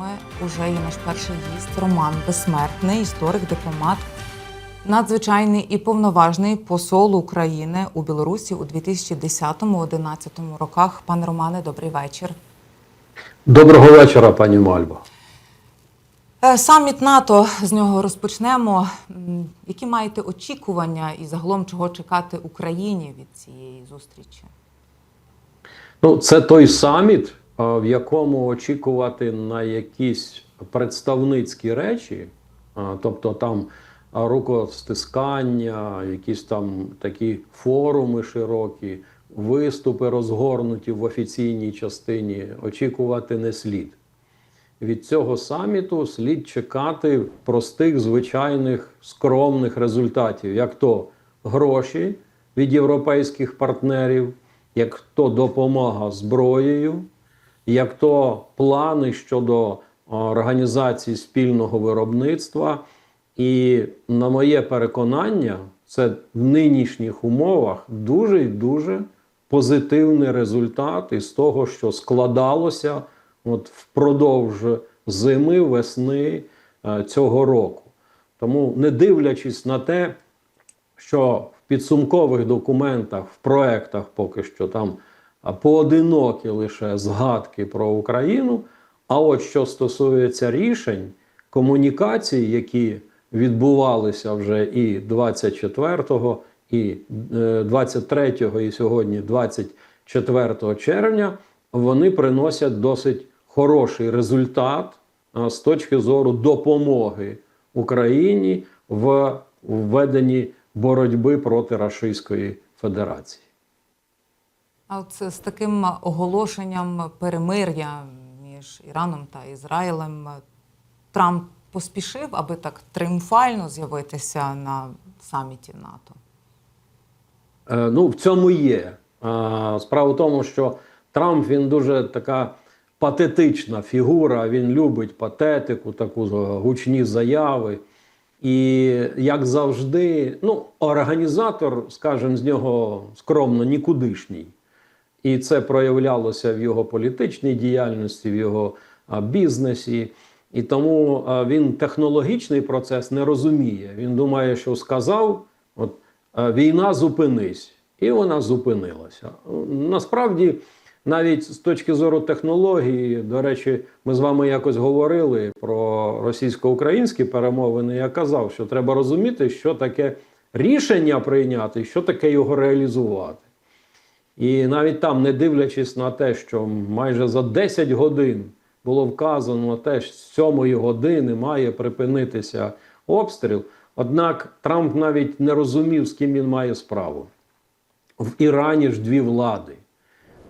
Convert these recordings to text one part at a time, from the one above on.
нами уже є наш перший гість Роман Безсмертний, історик, дипломат, надзвичайний і повноважний посол України у Білорусі у 2010-2011 роках. Пане Романе, добрий вечір. Доброго вечора, пані Мальва. Е, Саміт НАТО з нього розпочнемо. Які маєте очікування і загалом чого чекати Україні від цієї зустрічі? Ну, це той саміт, в якому очікувати на якісь представницькі речі, тобто там рукостискання, якісь там такі форуми широкі, виступи розгорнуті в офіційній частині, очікувати не слід. Від цього саміту слід чекати простих, звичайних, скромних результатів, як то гроші від європейських партнерів, як то допомога зброєю, як то плани щодо організації спільного виробництва. І, на моє переконання, це в нинішніх умовах дуже і дуже позитивний результат із того, що складалося от впродовж зими, весни е, цього року. Тому, не дивлячись на те, що в підсумкових документах, в проектах поки що там поодинокі лише згадки про Україну. А от що стосується рішень, комунікацій, які відбувалися вже і 24-го, і е, 23-го, і сьогодні 24 червня, вони приносять досить хороший результат з точки зору допомоги Україні в введенні боротьби проти Російської Федерації. А от з таким оголошенням перемир'я між Іраном та Ізраїлем Трамп поспішив, аби так тріумфально з'явитися на саміті НАТО. Е, Ну, в цьому є. Е, Справа в тому, що Трамп він дуже така патетична фігура, він любить патетику, таку гучні заяви. І як завжди, ну, організатор, скажімо, з нього скромно нікудишній. І це проявлялося в його політичній діяльності, в його бізнесі. І тому він технологічний процес не розуміє. Він думає, що сказав: от війна зупинись, і вона зупинилася. Насправді, навіть з точки зору технології, до речі, ми з вами якось говорили про російсько-українські перемовини. Я казав, що треба розуміти, що таке рішення прийняти, що таке його реалізувати. І навіть там, не дивлячись на те, що майже за 10 годин було вказано те, що з 7 години має припинитися обстріл. Однак Трамп навіть не розумів, з ким він має справу. В Ірані ж дві влади.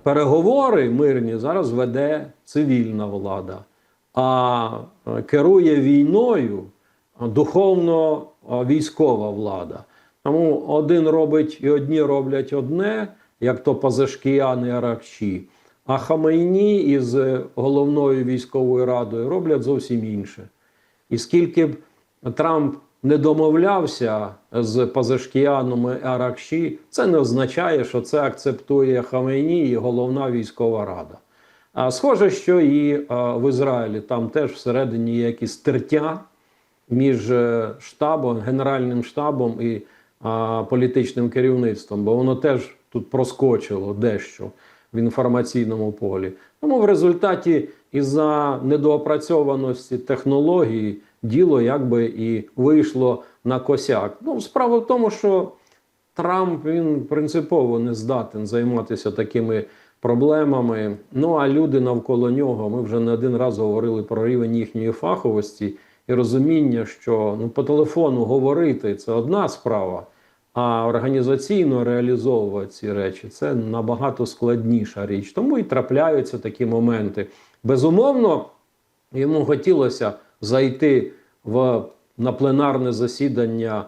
Переговори мирні зараз веде цивільна влада, а е, керує війною духовно е, військова влада. Тому один робить і одні роблять одне, як то Пазашкіян і Аракчі, а Хамейні із е, головною військовою радою роблять зовсім інше. І скільки б Трамп не домовлявся з Пазашкіяном і Аракші, це не означає, що це акцептує Хамейні і головна військова рада. А схоже, що і в Ізраїлі там теж всередині є якісь тертя між е, штабом, генеральним штабом і політичним керівництвом, бо воно теж тут проскочило дещо в інформаційному полі. Тому в результаті із-за недоопрацьованості технології діло якби і вийшло на косяк. Ну, справа в тому, що Трамп він принципово не здатен займатися такими проблемами. Ну а люди навколо нього, ми вже не один раз говорили про рівень їхньої фаховості і розуміння, що ну, по телефону говорити це одна справа. А організаційно реалізовувати ці речі це набагато складніша річ. Тому і трапляються такі моменти. Безумовно, йому хотілося зайти в, на пленарне засідання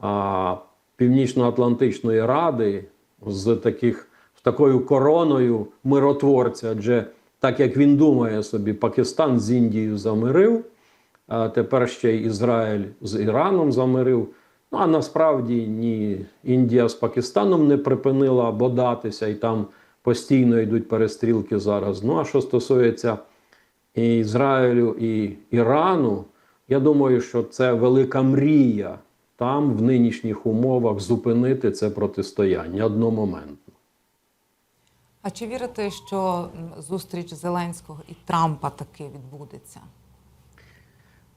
а, Північно-Атлантичної ради з таких з такою короною миротворця. Адже так як він думає собі, Пакистан з Індією замирив, а тепер ще й Ізраїль з Іраном замирив. Ну а насправді ні Індія з Пакистаном не припинила бодатися, і там постійно йдуть перестрілки зараз. Ну а що стосується і Ізраїлю і Ірану, я думаю, що це велика мрія там в нинішніх умовах зупинити це протистояння одномоментно. А чи вірите, що зустріч Зеленського і Трампа таки відбудеться?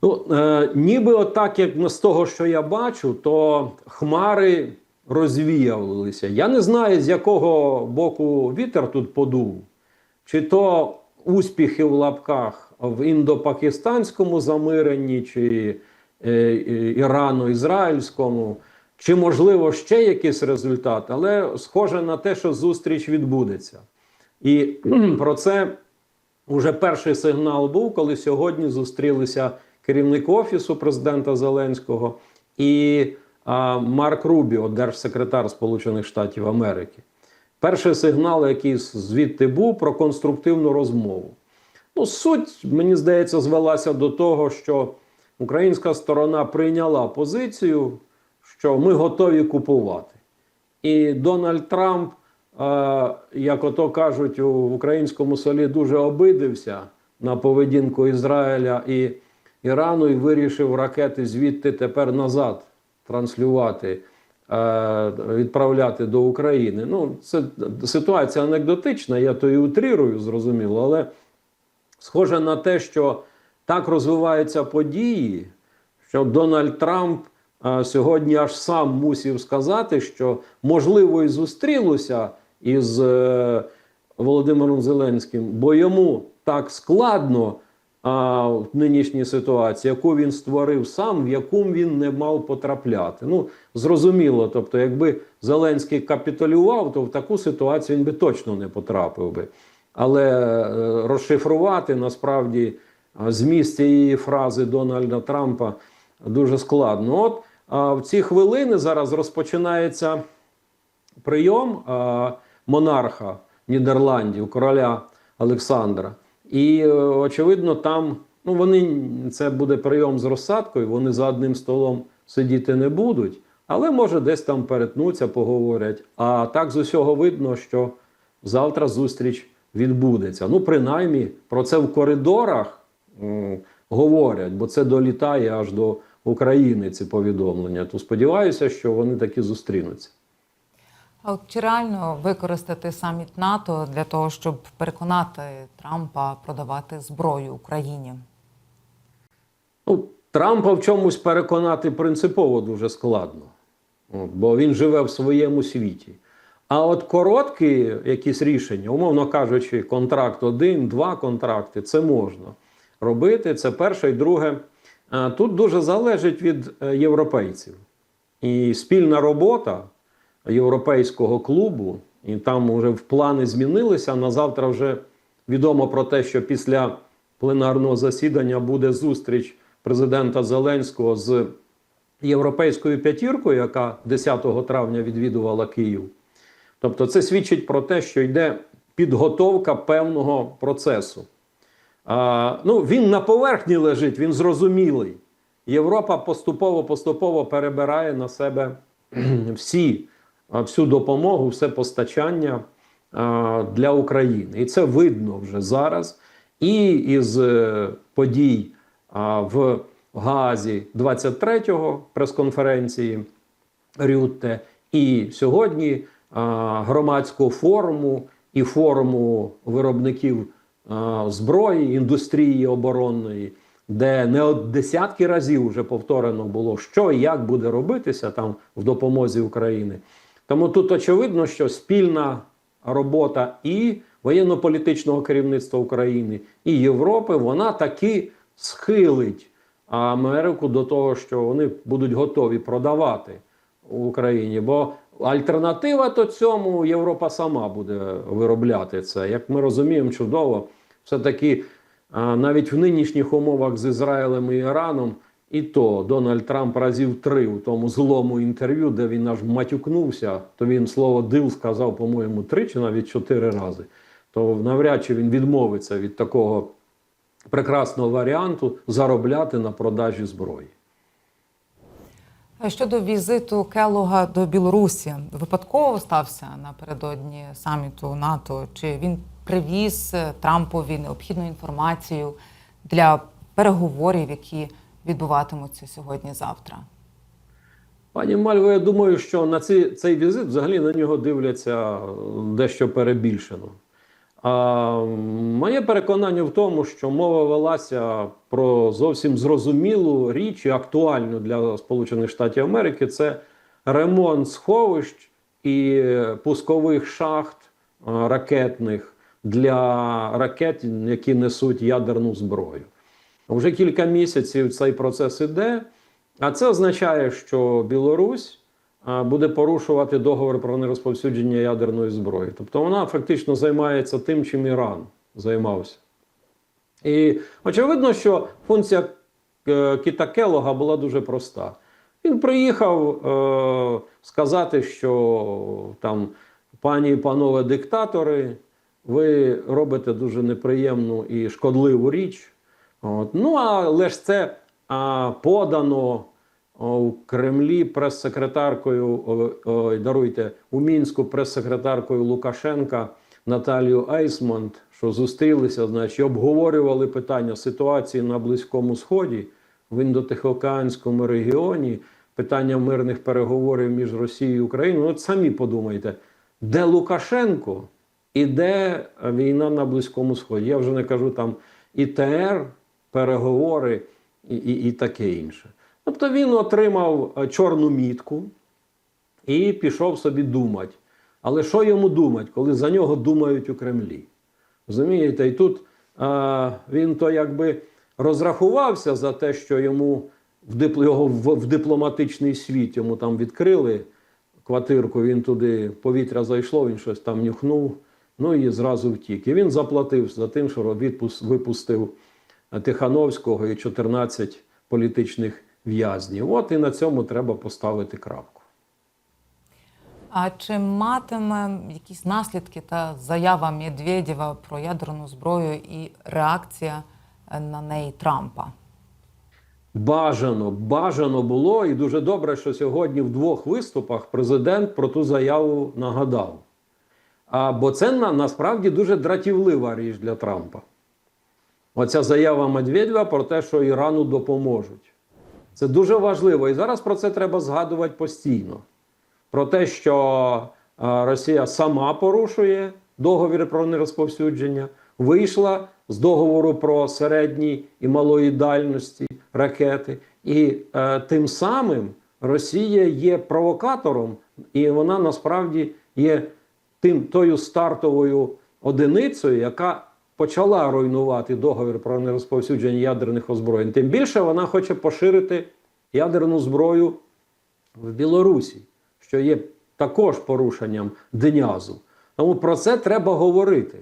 Ну, е, ніби отак, як з того, що я бачу, то хмари розвіялися. Я не знаю, з якого боку вітер тут подув, чи то успіхи в лапках в індопакистанському замиренні, чи е, е, ірано-ізраїльському, чи, можливо, ще якийсь результат, але схоже на те, що зустріч відбудеться. І про це Уже перший сигнал був, коли сьогодні зустрілися керівник офісу президента Зеленського і а, Марк Рубіо, держсекретар Сполучених Штатів Америки. Перший сигнал, який звідти був, про конструктивну розмову. Ну, суть, мені здається, звелася до того, що українська сторона прийняла позицію, що ми готові купувати. І Дональд Трамп, як ото кажуть у українському селі, дуже обидився на поведінку Ізраїля і Ірану і вирішив ракети звідти тепер назад транслювати, е, відправляти до України. Ну, це ситуація анекдотична, я то і утрірую, зрозуміло, але схоже на те, що так розвиваються події, що Дональд Трамп сьогодні аж сам мусив сказати, що можливо і зустрілося із е, Володимиром Зеленським, бо йому так складно а, в нинішній ситуації, яку він створив сам, в яку він не мав потрапляти. Ну, зрозуміло, тобто, якби Зеленський капітулював, то в таку ситуацію він би точно не потрапив би. Але е, розшифрувати насправді зміст цієї фрази Дональда Трампа дуже складно. От а, в ці хвилини зараз розпочинається прийом а, монарха Нідерландів, короля Олександра. І е, очевидно, там ну вони це буде прийом з розсадкою, вони за одним столом сидіти не будуть, але може десь там перетнуться, поговорять. А так з усього видно, що завтра зустріч відбудеться. Ну, принаймні, про це в коридорах м, говорять, бо це долітає аж до України ці повідомлення. То сподіваюся, що вони таки зустрінуться. А от чи реально використати саміт НАТО для того, щоб переконати Трампа продавати зброю Україні? Ну, Трампа в чомусь переконати принципово дуже складно, От, бо він живе в своєму світі. А от короткі якісь рішення, умовно кажучи, контракт один, два контракти, це можна робити. Це перше і друге. Тут дуже залежить від е, європейців. І спільна робота європейського клубу, і там вже в плани змінилися. На завтра вже відомо про те, що після пленарного засідання буде зустріч президента Зеленського з європейською п'ятіркою, яка 10 травня відвідувала Київ. Тобто, це свідчить про те, що йде підготовка певного процесу. А, ну, він на поверхні лежить, він зрозумілий. Європа поступово-поступово перебирає на себе всі, всю допомогу, все постачання для України. І це видно вже зараз. І із е, подій в Газі 23-го прес-конференції Рютте, і сьогодні громадського форуму і форуму виробників зброї, індустрії оборонної, де не от десятки разів вже повторено було, що і як буде робитися там в допомозі України. Тому тут очевидно, що спільна робота і воєнно-політичного керівництва України, і Європи, вона таки схилить Америку до того, що вони будуть готові продавати Україні. Бо альтернатива то цьому Європа сама буде виробляти це. Як ми розуміємо, чудово, все-таки навіть в нинішніх умовах з Ізраїлем і Іраном. І то Дональд Трамп разів три у тому злому інтерв'ю, де він аж матюкнувся, то він слово дил сказав, по-моєму, три чи навіть чотири рази. То навряд чи він відмовиться від такого прекрасного варіанту заробляти на продажі зброї. Щодо візиту Келога до Білорусі, випадково стався напередодні саміту НАТО? Чи він привіз Трампові необхідну інформацію для переговорів, які відбуватимуться сьогодні-завтра? Пані Мальво, я думаю, що на цей, цей візит взагалі на нього дивляться дещо перебільшено. А моє переконання в тому, що мова велася про зовсім зрозумілу річ і актуальну для Сполучених Штатів Америки це ремонт сховищ і пускових шахт ракетних для ракет, які несуть ядерну зброю. Вже кілька місяців цей процес іде. А це означає, що Білорусь буде порушувати договор про нерозповсюдження ядерної зброї. Тобто вона фактично займається тим, чим Іран займався. І очевидно, що функція е, Кіта Келога була дуже проста. Він приїхав е, сказати, що там пані і панове диктатори, ви робите дуже неприємну і шкодливу річ. От. Ну, але ж це а, подано у Кремлі прес-секретаркою, даруйте, у Мінську прес-секретаркою Лукашенка Наталію Айсмонт, що зустрілися, значить, обговорювали питання ситуації на Близькому Сході, в індотихоокеанському регіоні, питання мирних переговорів між Росією і Україною. От самі подумайте, де Лукашенко і де війна на Близькому Сході. Я вже не кажу там ІТР, переговори і, і, і таке інше. Тобто він отримав е, чорну мітку і пішов собі думати. Але що йому думати, коли за нього думають у Кремлі? Розумієте, і тут е, він то якби розрахувався за те, що йому в, його в, в дипломатичний світ йому там відкрили квартирку, він туди повітря зайшло, він щось там нюхнув, ну і зразу втік. І він заплатив за тим, що відпус... випустив Тихановського і 14 політичних в'язнів. От і на цьому треба поставити крапку. А чи матиме якісь наслідки та заява Медведєва про ядерну зброю і реакція е, на неї Трампа? Бажано, бажано було, і дуже добре, що сьогодні в двох виступах президент про ту заяву нагадав. А, бо це на, насправді дуже дратівлива річ для Трампа. Оця заява Медведєва про те, що Ірану допоможуть. Це дуже важливо. І зараз про це треба згадувати постійно. Про те, що Росія сама порушує договір про нерозповсюдження, вийшла з договору про середні і малої дальності ракети. І е, тим самим Росія є провокатором, і вона насправді є тим тою стартовою одиницею, яка почала руйнувати договір про нерозповсюдження ядерних озброєнь. Тим більше вона хоче поширити ядерну зброю в Білорусі, що є також порушенням ДНЯЗу. Тому про це треба говорити.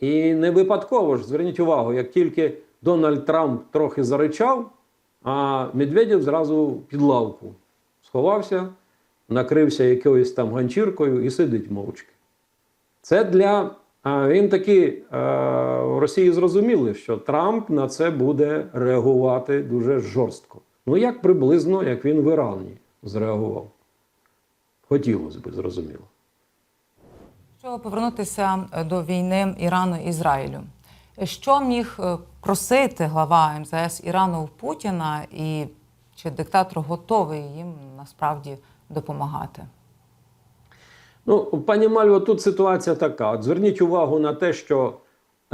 І не випадково ж зверніть увагу, як тільки Дональд Трамп трохи заричав, а Медведєв зразу під лавку сховався, накрився якоюсь там ганчіркою і сидить мовчки. Це для він таки в Росії зрозуміли, що Трамп на це буде реагувати дуже жорстко. Ну, як приблизно, як він в Ірані зреагував. Хотілося б, зрозуміло. Щоб повернутися до війни Ірану Ізраїлю, що міг е, просити глава МЗС Ірану у Путіна, і чи диктатор готовий їм насправді допомагати? Ну, пані Мальво, тут ситуація така. От зверніть увагу на те, що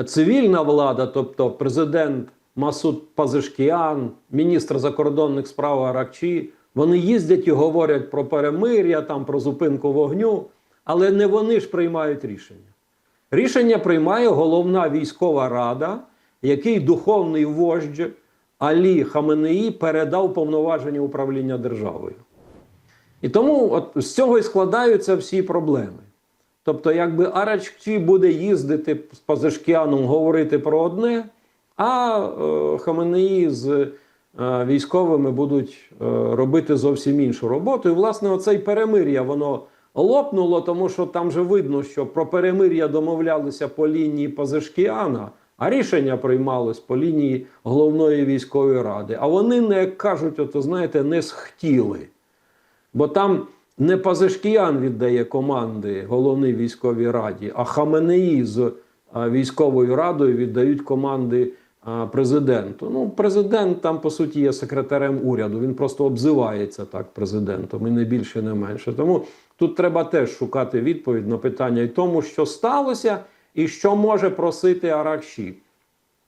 цивільна влада, тобто президент Масуд Пазишкіан, міністр закордонних справ Аракчі, вони їздять і говорять про перемир'я, там про зупинку вогню, але не вони ж приймають рішення. Рішення приймає головна військова рада, який духовний вождь Алі Хаменеї передав повноваження управління державою. І тому от з цього і складаються всі проблеми. Тобто, якби Араччі буде їздити з Пазишкіаном говорити про одне, а е, Хаменеї з е, військовими будуть е, робити зовсім іншу роботу. І, власне, оцей перемир'я воно лопнуло, тому що там же видно, що про перемир'я домовлялися по лінії Пазишкіана, а рішення приймалось по лінії головної військової ради. А вони не як кажуть, ото знаєте, не схтіли. Бо там не Пазишкіян віддає команди головній військовій раді, а Хаменеї з військовою радою віддають команди президенту. Ну, президент там, по суті, є секретарем уряду. Він просто обзивається так президентом, і не більше, не менше. Тому тут треба теж шукати відповідь на питання і тому, що сталося, і що може просити Аракші.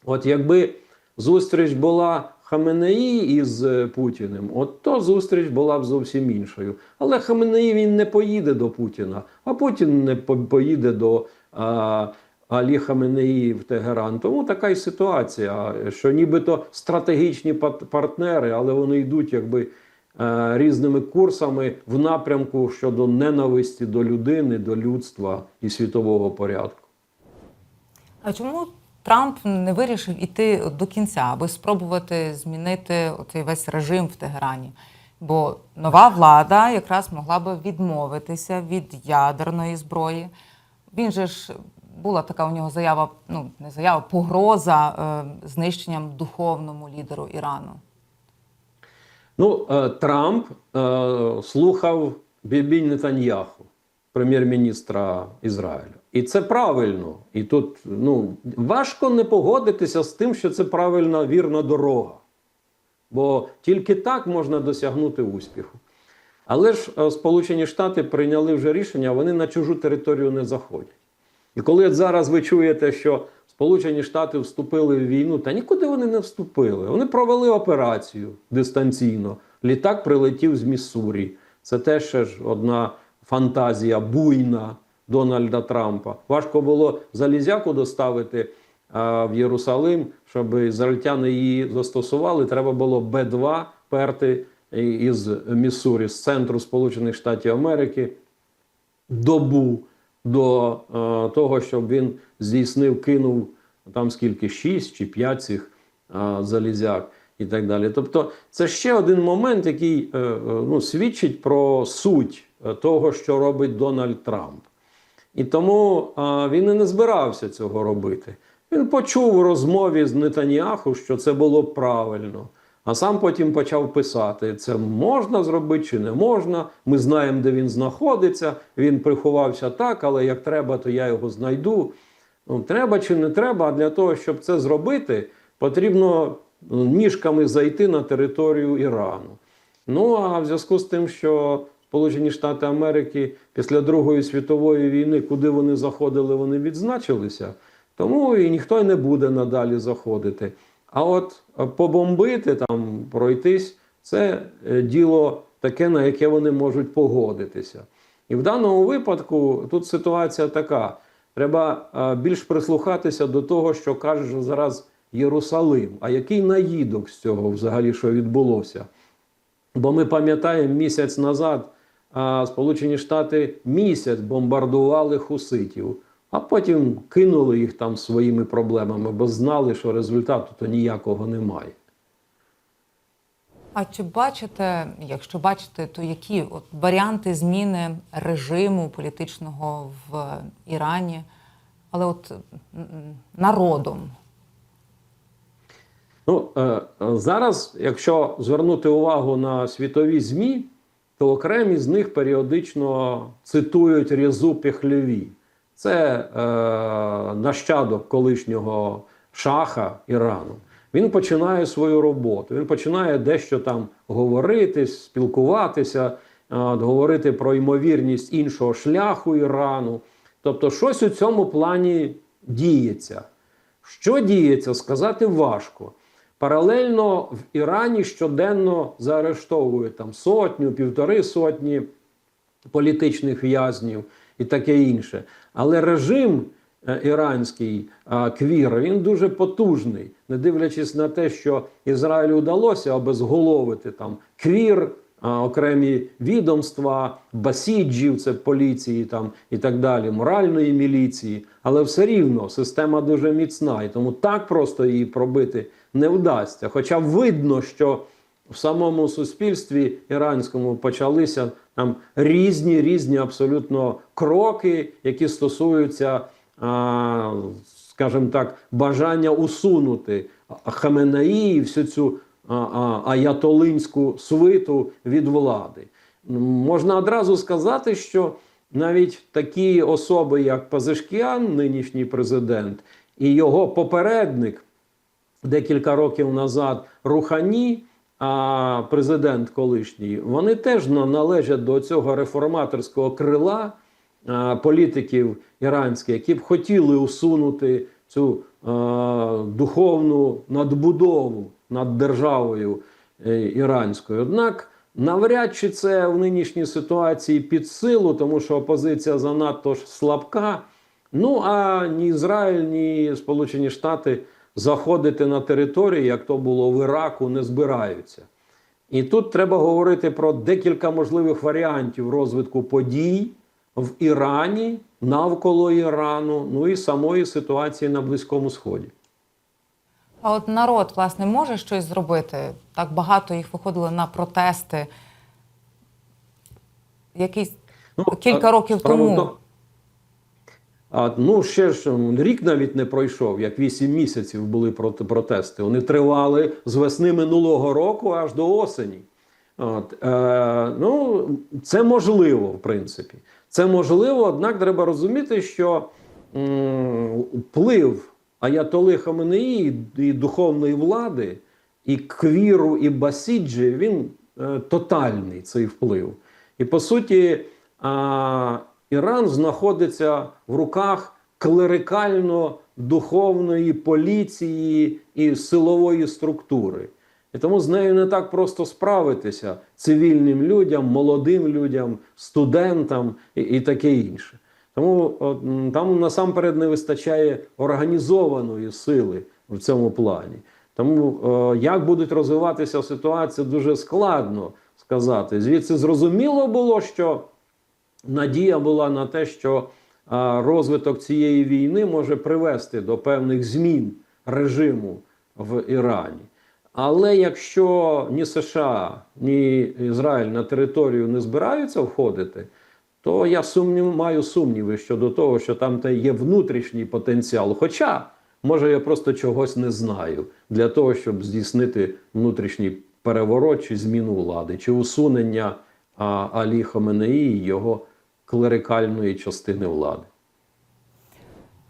От якби зустріч була Хаменеї із е, Путіним, от то зустріч була б зовсім іншою. Але Хаменеї він не поїде до Путіна, а Путін не поїде до а, Алі Хаменеї в Тегеран. Тому така й ситуація, що нібито стратегічні партнери, але вони йдуть якби. е, Різними курсами в напрямку щодо ненависті до людини, до людства і світового порядку. А чому Трамп не вирішив іти до кінця, аби спробувати змінити цей весь режим в Тегерані? Бо нова влада якраз могла би відмовитися від ядерної зброї. Він же ж була така у нього заява, ну не заява, погроза е, знищенням духовному лідеру Ірану. Ну, е, Трамп е, слухав Бібі Нетаньяху, прем'єр-міністра Ізраїлю. І це правильно. І тут ну, важко не погодитися з тим, що це правильна вірна дорога. Бо тільки так можна досягнути успіху. Але ж е, Сполучені Штати прийняли вже рішення, вони на чужу територію не заходять. І коли зараз ви чуєте, що Сполучені Штати вступили в війну, та нікуди вони не вступили. Вони провели операцію дистанційно. Літак прилетів з Міссурі. Це теж одна фантазія буйна Дональда Трампа. Важко було залізяку доставити а, в Єрусалим, щоб ізраїльтяни її застосували. Треба було Б-2 перти із Міссурі, з центру Сполучених Штатів Америки добу до е, того, щоб він здійснив, кинув там скільки 6 чи 5 цих е, залізяк і так далі. Тобто, це ще один момент, який е, е, ну, свідчить про суть е, того, що робить Дональд Трамп. І тому а, він і не збирався цього робити. Він почув у розмові з Нетаніаху, що це було правильно. А сам потім почав писати: це можна зробити чи не можна. Ми знаємо, де він знаходиться. Він приховався так, але як треба, то я його знайду. Ну, треба чи не треба, а для того, щоб це зробити, потрібно ну, ніжками зайти на територію Ірану. Ну а в зв'язку з тим, що Сполучені Штати Америки після Другої світової війни, куди вони заходили, вони відзначилися. Тому і ніхто й не буде надалі заходити. А от е, побомбити там, пройтись, це е, діло таке, на яке вони можуть погодитися. І в даному випадку тут ситуація така: треба е, більш прислухатися до того, що каже зараз Єрусалим. А який наїдок з цього взагалі що відбулося? Бо ми пам'ятаємо місяць назад а, Сполучені Штати місяць бомбардували хуситів, а потім кинули їх там своїми проблемами, бо знали, що результату то ніякого немає. А чи бачите, якщо бачите, то які от варіанти зміни режиму політичного в Ірані, але от народом? Ну, е, зараз, якщо звернути увагу на світові ЗМІ, то окремі з них періодично цитують Різу Пехлєві. Це е, нащадок колишнього шаха Ірану. Він починає свою роботу. Він починає дещо там говорити, спілкуватися, е, говорити про ймовірність іншого шляху Ірану. Тобто, щось у цьому плані діється. Що діється, сказати важко. Паралельно в Ірані щоденно заарештовують там сотню, півтори сотні політичних в'язнів і таке інше. Але режим е, іранський квір він дуже потужний, не дивлячись на те, що Ізраїлю вдалося обезголовити там квір, окремі відомства, басіджів, це поліції там і так далі, моральної міліції. Але все рівно система дуже міцна, і тому так просто її пробити не вдасться. Хоча видно, що в самому суспільстві іранському почалися там різні різні абсолютно кроки, які стосуються, скажімо так, бажання усунути Хаменаї і всю цю аятолинську свиту від влади. Можна одразу сказати, що навіть такі особи, як Пазишкіан, нинішній президент, і його попередник декілька років назад Рухані, а президент колишній, вони теж належать до цього реформаторського крила політиків іранських, які б хотіли усунути цю духовну надбудову над державою е, іранською. Однак навряд чи це в нинішній ситуації під силу, тому що опозиція занадто ж слабка. Ну а ні Ізраїль, ні Сполучені Штати заходити на територію, як то було в Іраку, не збираються. І тут треба говорити про декілька можливих варіантів розвитку подій в Ірані, навколо Ірану, ну і самої ситуації на Близькому Сході. А от народ, власне, може щось зробити? Так багато їх виходило на протести. Якийсь Ну, кілька років тому. А, ну, ще ж рік навіть не пройшов, як 8 місяців були протести. Вони тривали з весни минулого року аж до осені. От, е, ну, це можливо, в принципі. Це можливо, однак треба розуміти, що вплив Аятоли Хаменеї і духовної влади, і квіру, і басіджі, він е, тотальний цей вплив. І по суті, а, Іран знаходиться в руках клерикально-духовної поліції і силової структури. І тому з нею не так просто справитися цивільним людям, молодим людям, студентам і, і таке інше. Тому от, там насамперед не вистачає організованої сили в цьому плані. Тому е, як будуть розвиватися ситуація, дуже складно сказати. Звідси зрозуміло було, що надія була на те, що розвиток цієї війни може привести до певних змін режиму в Ірані. Але якщо ні США, ні Ізраїль на територію не збираються входити, то я сумнів, маю сумніви щодо того, що там є внутрішній потенціал. Хоча, може, я просто чогось не знаю для того, щоб здійснити внутрішній переворот чи зміну влади, чи усунення а, Алі Хоменеї і його клерикальної частини влади.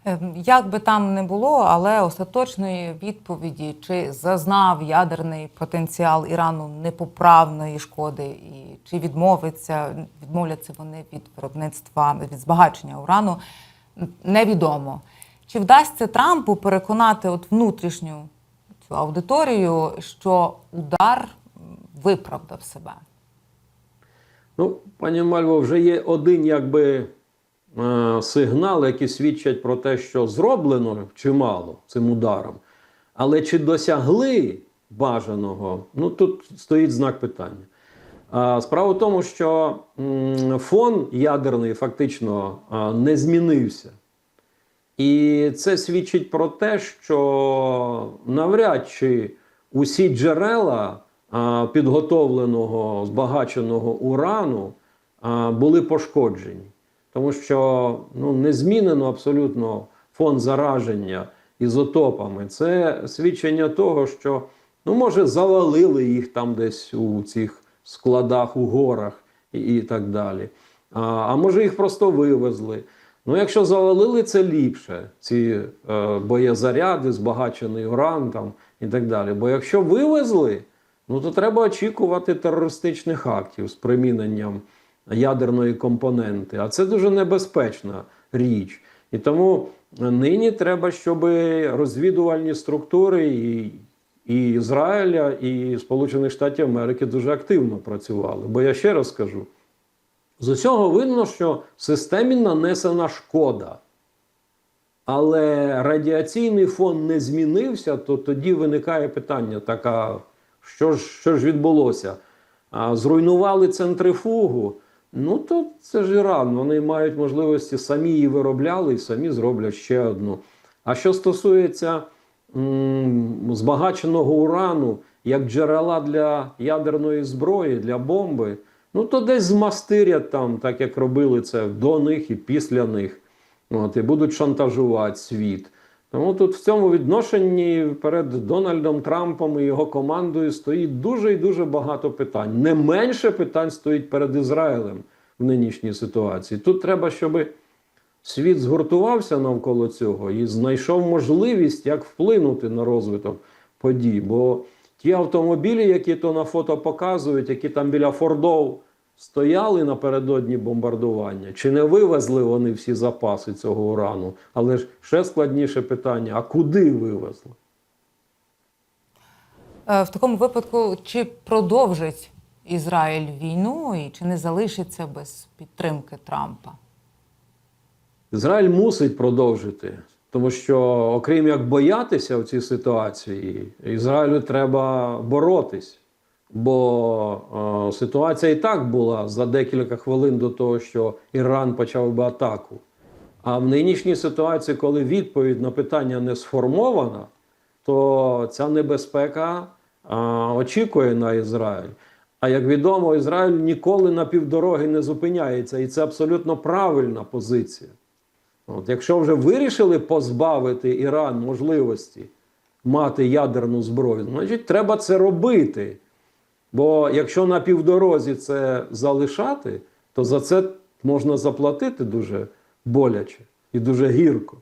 Ем, Як би там не було, але остаточної відповіді, чи зазнав ядерний потенціал Ірану непоправної шкоди, і чи відмовиться, відмовляться вони від виробництва від збагачення урану, невідомо. Чи вдасться Трампу переконати от внутрішню цю аудиторію, що удар виправдав себе? Ну, пані Мальво, вже є один якби е, сигнал, який свідчать про те, що зроблено чимало цим ударом. Але чи досягли бажаного, ну тут стоїть знак питання. Справа в тому, що фон ядерний фактично не змінився. І це свідчить про те, що навряд чи усі джерела підготовленого збагаченого урану були пошкоджені, тому що ну, не змінено абсолютно фон зараження ізотопами. Це свідчення того, що ну, може завалили їх там десь у цих складах у горах і, і так далі. А, а може їх просто вивезли. Ну, якщо завалили, це ліпше, ці е, боєзаряди, збагачений уран там, і так далі. Бо якщо вивезли, ну то треба очікувати терористичних актів з приміненням ядерної компоненти. А це дуже небезпечна річ. І тому нині треба, щоб розвідувальні структури і, і Ізраїля, і Сполучених Штатів Америки дуже активно працювали. Бо я ще раз скажу. З усього видно, що системі нанесена шкода. Але радіаційний фон не змінився, то тоді виникає питання: так, а що ж, що ж відбулося? А, зруйнували центрифугу. Ну, то це ж Іран. Вони мають можливості самі її виробляли і самі зроблять ще одну. А що стосується м, збагаченого урану як джерела для ядерної зброї, для бомби, ну то десь змастирять там, так як робили це до них і після них. От, і будуть шантажувати світ. Тому тут в цьому відношенні перед Дональдом Трампом і його командою стоїть дуже і дуже багато питань. Не менше питань стоїть перед Ізраїлем в нинішній ситуації. Тут треба, щоб світ згуртувався навколо цього і знайшов можливість, як вплинути на розвиток подій. Бо ті автомобілі, які то на фото показують, які там біля Фордов стояли напередодні бомбардування, чи не вивезли вони всі запаси цього урану? Але ж ще складніше питання: а куди вивезли? Е, В такому випадку, чи продовжить Ізраїль війну і чи не залишиться без підтримки Трампа? Ізраїль мусить продовжити, тому що, окрім як боятися в цій ситуації, Ізраїлю треба боротись. Бо е, ситуація і так була за декілька хвилин до того, що Іран почав би атаку. А в нинішній ситуації, коли відповідь на питання не сформована, то ця небезпека е, очікує на Ізраїль. А як відомо, Ізраїль ніколи на півдороги не зупиняється, і це абсолютно правильна позиція. От, якщо вже вирішили позбавити Іран можливості мати ядерну зброю, значить треба це робити. Бо якщо на півдорозі це залишати, то за це можна заплатити дуже боляче і дуже гірко.